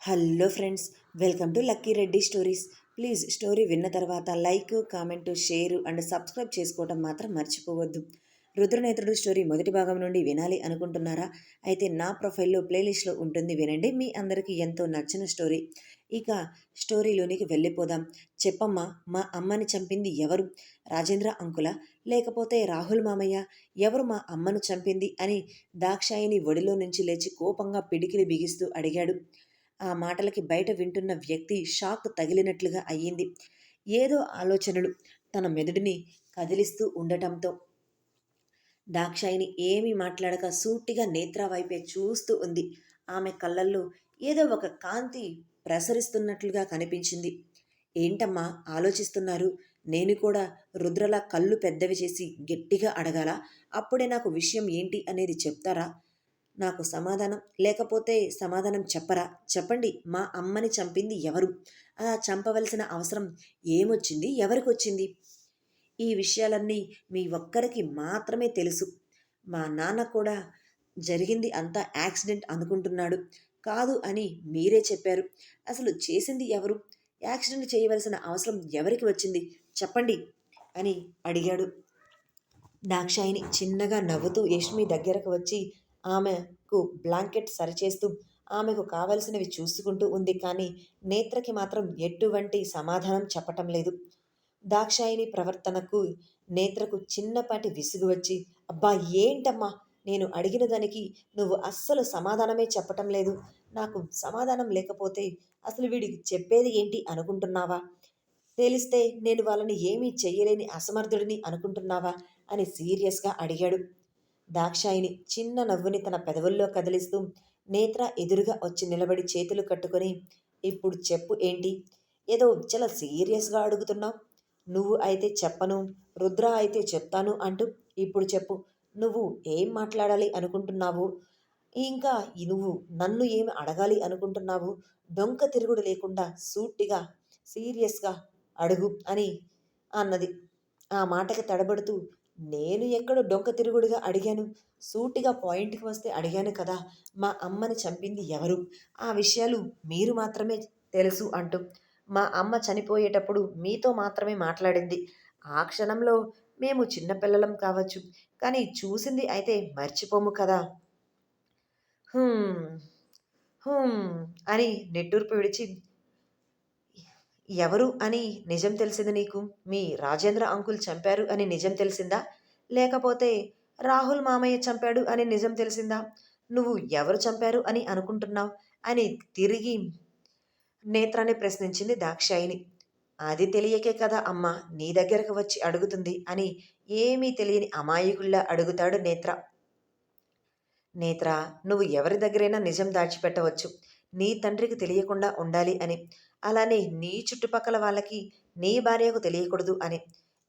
Hello friends welcome to Lucky Reddy stories. Please story విన్న తర్వాత like comment share and subscribe చేసుకోవడం మాత్రం మర్చిపోవద్దు. రుద్రనేత్రుడు స్టోరీ మొదటి భాగం నుండి వినాలి అనుకుంటున్నారా? అయితే నా ప్రొఫైల్లో ప్లేలిస్ట్లో ఉంటుంది వినండి మీ అందరికీ ఎంతో నచ్చిన స్టోరీ. ఇక స్టోరీలోనికి వెళ్ళిపోదాం. చెప్పమ్మా మా అమ్మని చంపింది ఎవరు? రాజేంద్ర అంకుల? లేకపోతే రాహుల్ మామయ్య? ఎవరు మా అమ్మను చంపింది అని దాక్షాయిని ఒడిలో నుంచి లేచి కోపంగా పిడికిలి బిగిస్తూ అడిగాడు. ఆ మాటలకి బయట వింటున్న వ్యక్తి షాక్ తగిలినట్లుగా అయ్యింది. ఏదో ఆలోచనలు తన మెదడుని కదిలిస్తూ ఉండటంతో. దాక్షాయిని ఏమీ మాట్లాడక సూటిగా నేత్ర వైపే చూస్తూ ఉంది. ఆమె కళ్ళల్లో ఏదో ఒక కాంతి ప్రసరిస్తున్నట్లుగా కనిపించింది. ఏంటమ్మా ఆలోచిస్తున్నారు? నేను కూడా రుద్రలా కళ్ళు పెద్దవి చేసి గట్టిగా అడగాల? అప్పుడే నాకు విషయం ఏంటి అనేది చెప్తారా? నాకు సమాధానం లేకపోతే సమాధానం చెప్పరా? చెప్పండి మా అమ్మని చంపింది ఎవరు? అలా చంపవలసిన అవసరం ఏమొచ్చింది? ఎవరికి వచ్చింది ఈ విషయాలన్నీ మీ ఒక్కరికి మాత్రమే తెలుసు. మా నాన్న కూడా జరిగింది అంతా యాక్సిడెంట్ అనుకుంటున్నాడు. కాదు అని మీరే చెప్పారు. అసలు చేసింది ఎవరు? యాక్సిడెంట్ చేయవలసిన అవసరం ఎవరికి వచ్చింది? చెప్పండి అని అడిగాడు. దాక్షాయిని చిన్నగా నవ్వుతూ యష్మి దగ్గరకు వచ్చి ఆమెకు బ్లాంకెట్ సరిచేస్తూ ఆమెకు కావలసినవి చూసుకుంటూ ఉంది కానీ నేత్రకి మాత్రం ఎటువంటి సమాధానం చెప్పటం లేదు. దాక్షాయిని ప్రవర్తనకు నేత్రకు చిన్నపాటి విసుగు వచ్చి అబ్బా ఏంటమ్మా? నేను అడిగిన దానికి నువ్వు అస్సలు సమాధానమే చెప్పటం లేదు. నాకు సమాధానం లేకపోతే అసలు వీడికి చెప్పేది ఏంటి అనుకుంటున్నావా? తెలిస్తే నేను వాళ్ళని ఏమీ చెయ్యలేని అసమర్థుడిని అనుకుంటున్నావా? అని సీరియస్గా అడిగాడు. దాక్షాయిని చిన్న నవ్వుని తన పెదవుల్లో కదిలిస్తూ నేత్ర ఎదురుగా వచ్చి నిలబడి చేతులు కట్టుకొని ఇప్పుడు చెప్పు ఏంటి? ఏదో చాలా సీరియస్గా అడుగుతున్నావు. నువ్వు అయితే చెప్పను రుద్ర అయితే చెప్తాను అంటూ ఇప్పుడు చెప్పు. నువ్వు ఏం మాట్లాడాలి అనుకుంటున్నావు? ఇంకా నువ్వు నన్ను ఏమి అడగాలి అనుకుంటున్నావు? డొంక తిరుగుడు లేకుండా సూటిగా సీరియస్గా అడుగు అని అన్నది. ఆ మాటకి తడబడుతూ నేను ఎక్కడో డొంక తిరుగుడుగా అడిగాను. సూటిగా పాయింట్కి వస్తే అడిగాను కదా మా అమ్మని చంపింది ఎవరు? ఆ విషయాలు మీరు మాత్రమే తెలుసు అంటూ మా అమ్మ చనిపోయేటప్పుడు మీతో మాత్రమే మాట్లాడింది. ఆ క్షణంలో మేము చిన్నపిల్లలం కావచ్చు కానీ చూసింది అయితే మర్చిపోము కదా. అని నెట్టూర్పు విడిచి ఎవరు అని నిజం తెలిసింది నీకు? మీ రాజేంద్ర అంకుల్ చంపారు అని నిజం తెలిసిందా? లేకపోతే రాహుల్ మామయ్య చంపాడు అని నిజం తెలిసిందా? నువ్వు ఎవరు చంపారు అని అనుకుంటున్నావు? అని తిరిగి నేత్రాన్ని ప్రశ్నించింది దాక్షాయిని అది తెలియకే కదా అమ్మ నీ దగ్గరకు వచ్చి అడుగుతుంది అని ఏమీ తెలియని అమాయకుల్లా అడుగుతాడు నేత్ర. నేత్ర నువ్వు ఎవరి దగ్గరైనా నిజం దాచిపెట్టవచ్చు. నీ తండ్రికి తెలియకుండా ఉండాలి అని. అలానే నీ చుట్టుపక్కల వాళ్ళకి నీ భార్యకు తెలియకూడదు అని.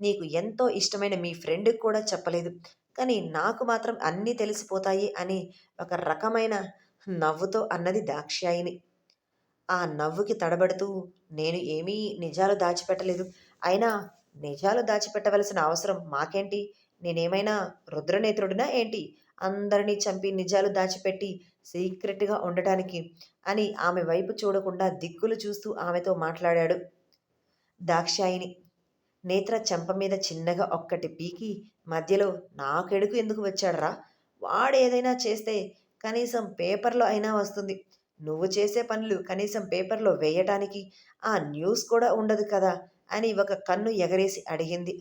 నీకు ఎంతో ఇష్టమైన మీ ఫ్రెండ్కి కూడా చెప్పలేదు. కానీ నాకు మాత్రం అన్నీ తెలిసిపోతాయి అని ఒక రకమైన నవ్వుతో అన్నది దాక్ష్యాయిని ఆ నవ్వుకి తడబడుతూ నేను ఏమీ నిజాలు దాచిపెట్టలేదు. అయినా నిజాలు దాచిపెట్టవలసిన అవసరం మాకేంటి? నేనేమైనా రుద్రనేత్రుడినా ఏంటి? అందరినీ చంపి నిజాలు దాచిపెట్టి సీక్రెట్గా ఉండటానికి అని ఆమె వైపు చూడకుండా దిక్కులు చూస్తూ ఆమెతో మాట్లాడాడు. దాక్షాయిని నేత్ర చెంప మీద చిన్నగా ఒక్కటి పీకి మధ్యలో నాకెడుకు ఎందుకు వచ్చాడరా? వాడు ఏదైనా చేస్తే కనీసం పేపర్లో అయినా వస్తుంది. నువ్వు చేసే పనులు కనీసం పేపర్లో వేయటానికి ఆ న్యూస్ కూడా ఉండదు కదా? అని ఒక కన్ను ఎగరేసి అడిగింది.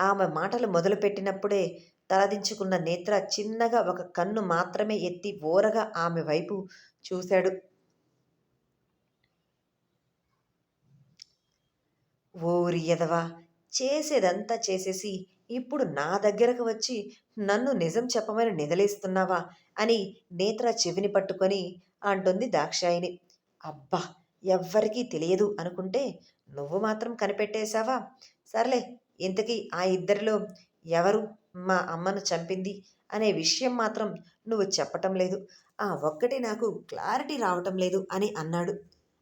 ఆమె మాటలు మొదలుపెట్టినప్పుడే తలదించుకున్న నేత్ర చిన్నగా ఒక కన్ను మాత్రమే ఎత్తి ఓరగా ఆమె వైపు చూశాడు. ఓరి ఎదవా చేసేదంతా చేసేసి ఇప్పుడు నా దగ్గరకు వచ్చి నన్ను నిజం చెప్పమని నిదలేస్తున్నావా? అని నేత్ర చెవిని పట్టుకొని అంటుంది దాక్షాయిని అబ్బా ఎవ్వరికీ తెలియదు అనుకుంటే నువ్వు మాత్రం కనిపెట్టేశావా? సర్లే ఇంతకీ ఆ ఇద్దరిలో ఎవరు మా అమ్మను చంపింది అనే విషయం మాత్రం నువ్వు చెప్పటం లేదు. ఆ ఒక్కటి నాకు క్లారిటీ రావటం లేదు అని అన్నాడు.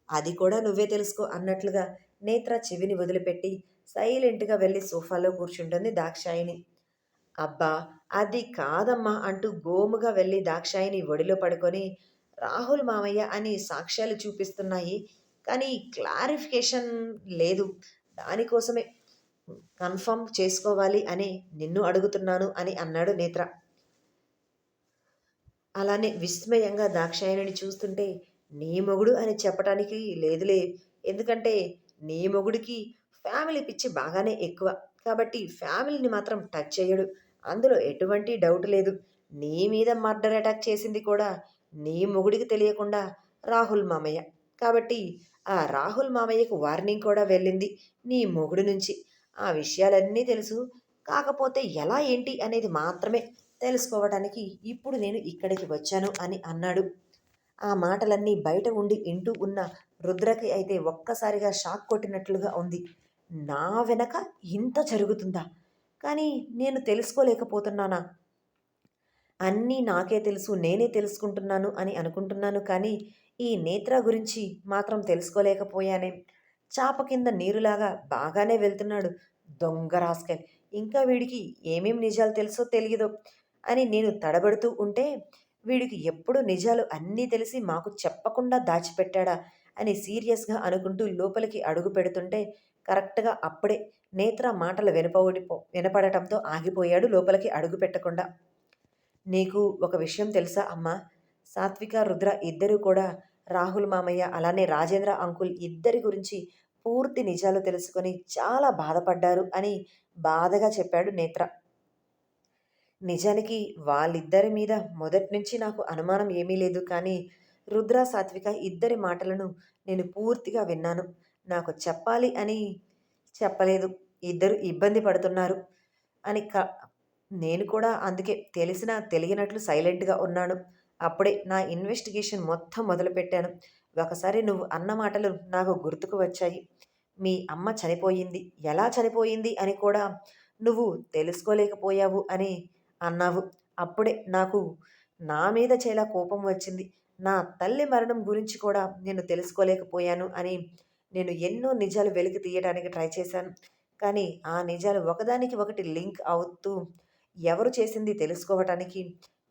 అది కూడా నువ్వే తెలుసుకో అన్నట్లుగా నేత్ర చెవిని వదిలిపెట్టి సైలెంట్గా వెళ్ళి సోఫాలో కూర్చుంటుంది దాక్షాయిని అబ్బా అది కాదమ్మా అంటూ గోముగా వెళ్ళి దాక్షాయిని ఒడిలో పడుకొని రాహుల్ మామయ్య అని సాక్ష్యాలు చూపిస్తున్నాయి కానీ క్లారిఫికేషన్ లేదు. దానికోసమే కన్ఫర్మ్ చేసుకోవాలి అని నిన్ను అడుగుతున్నాను అని అన్నాడు నేత్ర. అలానే విస్మయంగా దాక్షాయణిని చూస్తుంటే నీ మొగుడు అని చెప్పడానికి లేదులే. ఎందుకంటే నీ మొగుడికి ఫ్యామిలీ పిచ్చి బాగానే ఎక్కువ. కాబట్టి ఫ్యామిలీని మాత్రం టచ్ చేయడు. అందులో ఎటువంటి డౌట్ లేదు. నీ మీద మర్డర్ అటాక్ చేసింది కూడా నీ మొగుడికి తెలియకుండా రాహుల్ మామయ్య. కాబట్టి ఆ రాహుల్ మామయ్యకు వార్నింగ్ కూడా వెళ్ళింది నీ మొగుడు నుంచి. ఆ విషయాలన్నీ తెలుసు. కాకపోతే ఎలా ఏంటి అనేది మాత్రమే తెలుసుకోవడానికి ఇప్పుడు నేను ఇక్కడికి వచ్చాను అని అన్నాడు. ఆ మాటలన్నీ బయట ఉండి ఇంటూ ఉన్న రుద్రకి అయితే ఒక్కసారిగా షాక్ కొట్టినట్లుగా ఉంది. నా వెనక ఇంత జరుగుతుందా? కానీ నేను తెలుసుకోలేకపోతున్నానా? అన్నీ నాకే తెలుసు నేనే తెలుసుకుంటున్నాను అని అనుకుంటున్నాను కానీ ఈ నేత్ర గురించి మాత్రం తెలుసుకోలేకపోయానే. చాప కింద నీరులాగా బాగానే వెళ్తున్నాడు దొంగ రాస్కెల్. ఇంకా వీడికి ఏమేం నిజాలు తెలుసో తెలియదో అని నేను తడబడుతూ ఉంటే వీడికి ఎప్పుడు నిజాలు అన్నీ తెలిసి మాకు చెప్పకుండా దాచిపెట్టాడా అని సీరియస్గా అనుకుంటూ లోపలికి అడుగు పెడుతుంటే కరెక్ట్గా అప్పుడే నేత్ర మాటలు వినపడి వినపడటంతో ఆగిపోయాడు లోపలికి అడుగు పెట్టకుండా. నీకు ఒక విషయం తెలుసా అమ్మా? సాత్విక రుద్ర ఇద్దరూ కూడా రాహుల్ మామయ్య అలానే రాజేంద్ర అంకుల్ ఇద్దరి గురించి పూర్తి నిజాలు తెలుసుకొని చాలా బాధపడ్డారు అని బాధగా చెప్పాడు నేత్ర. నిజానికి వాళ్ళిద్దరి మీద మొదటి నుంచి నాకు అనుమానం ఏమీ లేదు కానీ రుద్ర సాత్విక ఇద్దరి మాటలను నేను పూర్తిగా విన్నాను. నాకు చెప్పాలి అని చెప్పలేదు. ఇద్దరు ఇబ్బంది పడుతున్నారు అని క నేను కూడా అందుకే తెలిసినా తెలియనట్లు సైలెంట్గా ఉన్నాను. అప్పుడే నా ఇన్వెస్టిగేషన్ మొత్తం మొదలుపెట్టాను. ఒకసారి నువ్వు అన్న మాటలు నాకు గుర్తుకు వచ్చాయి. మీ అమ్మ చనిపోయింది. ఎలా చనిపోయింది అని కూడా నువ్వు తెలుసుకోలేకపోయావు అని అన్నావు. అప్పుడే నాకు నా మీద చాలా కోపం వచ్చింది. నా తల్లి మరణం గురించి కూడా నేను తెలుసుకోలేకపోయాను అని నేను ఎన్నో నిజాలు వెలికి తీయడానికి ట్రై చేశాను. కానీ ఆ నిజాలు ఒకదానికి ఒకటి లింక్ అవుతూ ఎవరు చేసింది తెలుసుకోవటానికి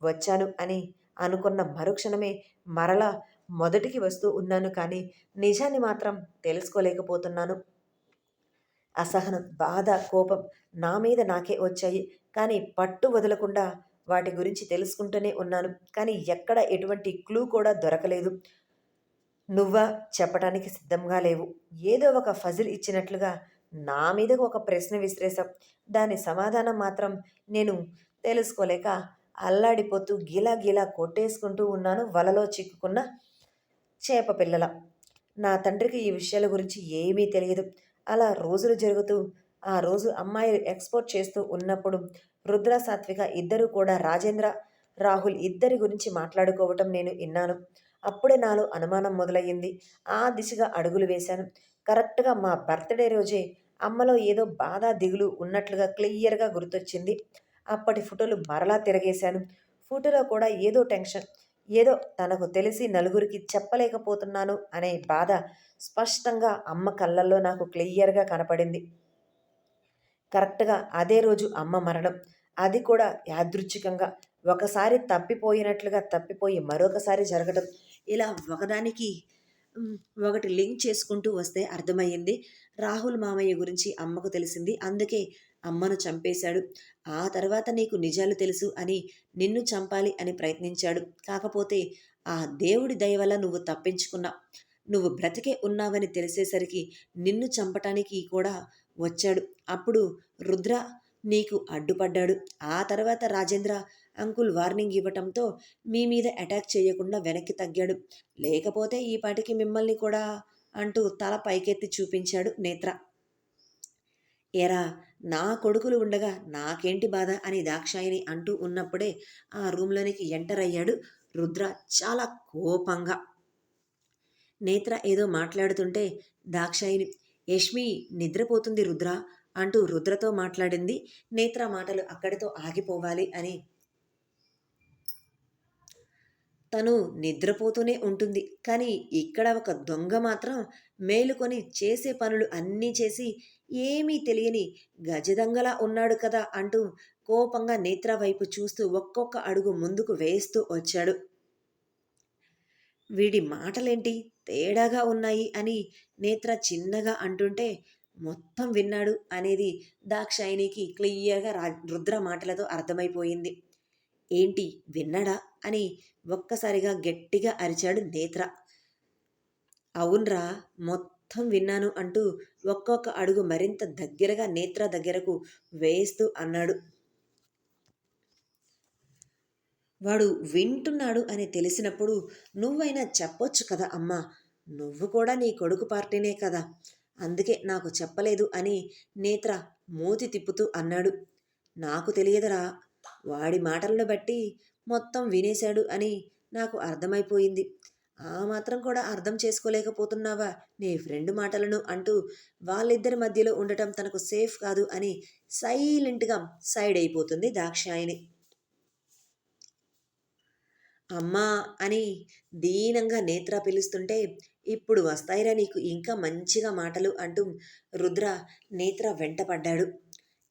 వచ్చాను అని అనుకున్న మరుక్షణమే మరలా మొదటికి వస్తూ ఉన్నాను కానీ నిజాన్ని మాత్రం తెలుసుకోలేకపోతున్నాను. అసహనం బాధ కోపం నా మీద నాకే వచ్చాయి కానీ పట్టు వదలకుండా వాటి గురించి తెలుసుకుంటూనే ఉన్నాను కానీ ఎక్కడ ఎటువంటి క్లూ కూడా దొరకలేదు. నువ్వా? చెప్పడానికి సిద్ధంగా లేవు. ఏదో ఒక ఫజిల్ ఇచ్చినట్లుగా నా మీద ఒక ప్రశ్న విసిరేశాం దాని సమాధానం మాత్రం నేను తెలుసుకోలేక అల్లాడిపోతూ గిలా గిలా కొట్టేసుకుంటూ ఉన్నాను వలలో చిక్కుకున్న చేప పిల్లల. నా తండ్రికి ఈ విషయాల గురించి ఏమీ తెలియదు. అలా రోజులు జరుగుతూ ఆ రోజు అమ్మాయిలు ఎక్స్పోర్ట్ చేస్తూ ఉన్నప్పుడు రుద్ర సాత్విక ఇద్దరు కూడా రాజేంద్ర రాహుల్ ఇద్దరి గురించి మాట్లాడుకోవటం నేను విన్నాను. అప్పుడే నాలో అనుమానం మొదలయ్యింది. ఆ దిశగా అడుగులు వేశాను. కరెక్ట్గా మా బర్త్డే రోజే అమ్మలో ఏదో బాధ దిగులు ఉన్నట్లుగా క్లియర్గా గుర్తొచ్చింది. అప్పటి ఫోటోలు మరలా తిరగేశాను. ఫోటోలో కూడా ఏదో టెన్షన్. ఏదో తనకు తెలిసి నలుగురికి చెప్పలేకపోతున్నాను అనే బాధ స్పష్టంగా అమ్మ కళ్ళల్లో నాకు క్లియర్గా కనపడింది. కరెక్ట్గా అదే రోజు అమ్మ మరణం. అది కూడా యాదృచ్ఛికంగా. ఒకసారి తప్పిపోయినట్లుగా తప్పిపోయి మరొకసారి జరగడం. ఇలా ఒకదానికి ఒకటి లింక్ చేసుకుంటూ వస్తే అర్థమయ్యింది. రాహుల్ మామయ్య గురించి అమ్మకు తెలిసింది. అందుకే అమ్మను చంపేశాడు. ఆ తర్వాత నీకు నిజాలు తెలుసు అని నిన్ను చంపాలి అని ప్రయత్నించాడు. కాకపోతే ఆ దేవుడి దయ వల్ల నువ్వు తప్పించుకున్నా నువ్వు బ్రతికే ఉన్నావని తెలిసేసరికి నిన్ను చంపటానికి కూడా వచ్చాడు. అప్పుడు రుద్ర నీకు అడ్డుపడ్డాడు. ఆ తర్వాత రాజేంద్ర అంకుల్ వార్నింగ్ ఇవ్వటంతో మీ మీద అటాక్ చేయకుండా వెనక్కి తగ్గాడు. లేకపోతే ఈ పాటికి మిమ్మల్ని కూడా అంటూ తల పైకెత్తి చూపించాడు నేత్ర. ఎరా నా కొడుకులు ఉండగా నాకేంటి బాధ అని దాక్షాయిని అంటూ ఉన్నప్పుడే ఆ రూమ్లోనికి ఎంటర్ అయ్యాడు రుద్ర చాలా కోపంగా. నేత్ర ఏదో మాట్లాడుతుంటే దాక్షాయిని యష్మి నిద్రపోతుంది రుద్ర అంటూ రుద్రతో మాట్లాడింది. నేత్ర మాటలు అక్కడితో ఆగిపోవాలి అని. తను నిద్రపోతూనే ఉంటుంది కానీ ఇక్కడ ఒక దొంగ మాత్రం మేలుకొని చేసే పనులు అన్నీ చేసి ఏమీ తెలియని గజదంగలా ఉన్నాడు కదా అంటూ కోపంగా నేత్ర వైపు చూస్తూ ఒక్కొక్క అడుగు ముందుకు వేస్తూ వచ్చాడు. వీడి మాటలేంటి? తేడాగా ఉన్నాయి అని నేత్ర చిన్నగా అంటుంటే మొత్తం విన్నాడు అనేది దాక్షాయినికి క్లియర్గా రా రుద్ర మాటలతో అర్థమైపోయింది. ఏంటి విన్నాడా? అని ఒక్కసారిగా గట్టిగా అరిచాడు నేత్ర. అవునరా మొత్తం విన్నాను అంటూ ఒక్కొక్క అడుగు మరింత దగ్గరగా నేత్ర దగ్గరకు వేస్తూ అన్నాడు. వాడు వింటున్నాడు అని తెలిసినప్పుడు నువ్వైనా చెప్పొచ్చు కదా అమ్మా నువ్వు కూడా నీ కొడుకు పార్టీనే కదా అందుకే నాకు చెప్పలేదు అని నేత్ర మూతి తిప్పుతూ అన్నాడు. నాకు తెలియదురా వాడి మాటలను బట్టి మొత్తం వినేశాడు అని నాకు అర్థమైపోయింది. ఆ మాత్రం కూడా అర్థం చేసుకోలేకపోతున్నావా? నీ ఫ్రెండ్ మాటలను అంటూ వాళ్ళిద్దరి మధ్యలో ఉండటం తనకు సేఫ్ కాదు అని సైలెంట్గా సైడ్ అయిపోతుంది దాక్షాయిని అమ్మా అని దీనంగా నేత్ర పిలుస్తుంటే ఇప్పుడు వస్తాయిరా నీకు ఇంకా మంచిగా మాటలు అంటూ రుద్ర నేత్ర వెంటపడ్డాడు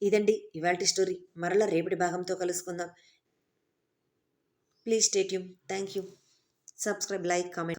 ఇదండి ఇవాల్టి స్టోరీ. మరలా రేపటి భాగంతో కలుసుకుందాం. Please stay tuned thank you subscribe like comment